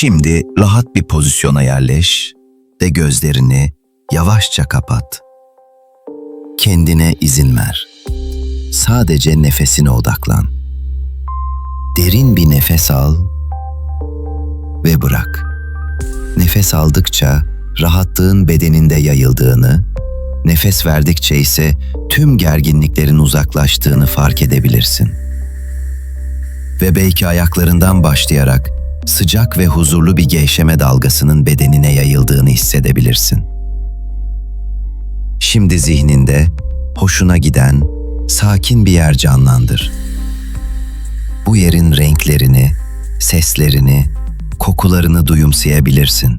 Şimdi rahat bir pozisyona yerleş ve gözlerini yavaşça kapat. Kendine izin ver. Sadece nefesine odaklan. Derin bir nefes al ve bırak. Nefes aldıkça rahatlığın bedeninde yayıldığını, nefes verdikçe ise tüm gerginliklerin uzaklaştığını fark edebilirsin. Ve belki ayaklarından başlayarak sıcak ve huzurlu bir gevşeme dalgasının bedenine yayıldığını hissedebilirsin. Şimdi zihninde hoşuna giden sakin bir yer canlandır. Bu yerin renklerini, seslerini, kokularını duyumsayabilirsin.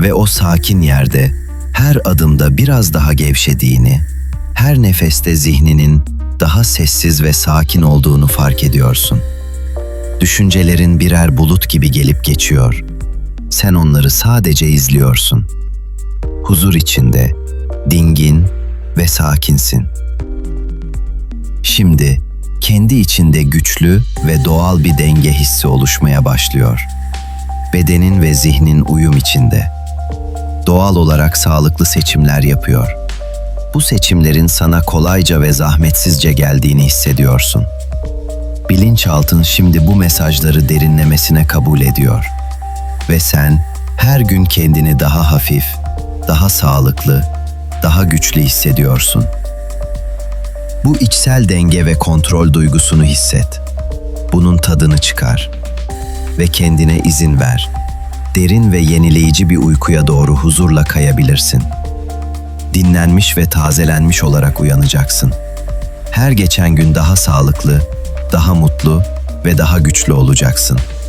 Ve o sakin yerde her adımda biraz daha gevşediğini, her nefeste zihninin daha sessiz ve sakin olduğunu fark ediyorsun. Düşüncelerin birer bulut gibi gelip geçiyor. Sen onları sadece izliyorsun. Huzur içinde, dingin ve sakinsin. Şimdi kendi içinde güçlü ve doğal bir denge hissi oluşmaya başlıyor. Bedenin ve zihnin uyum içinde. Doğal olarak sağlıklı seçimler yapıyor. Bu seçimlerin sana kolayca ve zahmetsizce geldiğini hissediyorsun. Bilinçaltın şimdi bu mesajları derinlemesine kabul ediyor. Ve sen her gün kendini daha hafif, daha sağlıklı, daha güçlü hissediyorsun. Bu içsel denge ve kontrol duygusunu hisset. Bunun tadını çıkar ve kendine izin ver. Derin ve yenileyici bir uykuya doğru huzurla kayabilirsin. Dinlenmiş ve tazelenmiş olarak uyanacaksın. Her geçen gün daha sağlıklı, daha mutlu ve daha güçlü olacaksın.''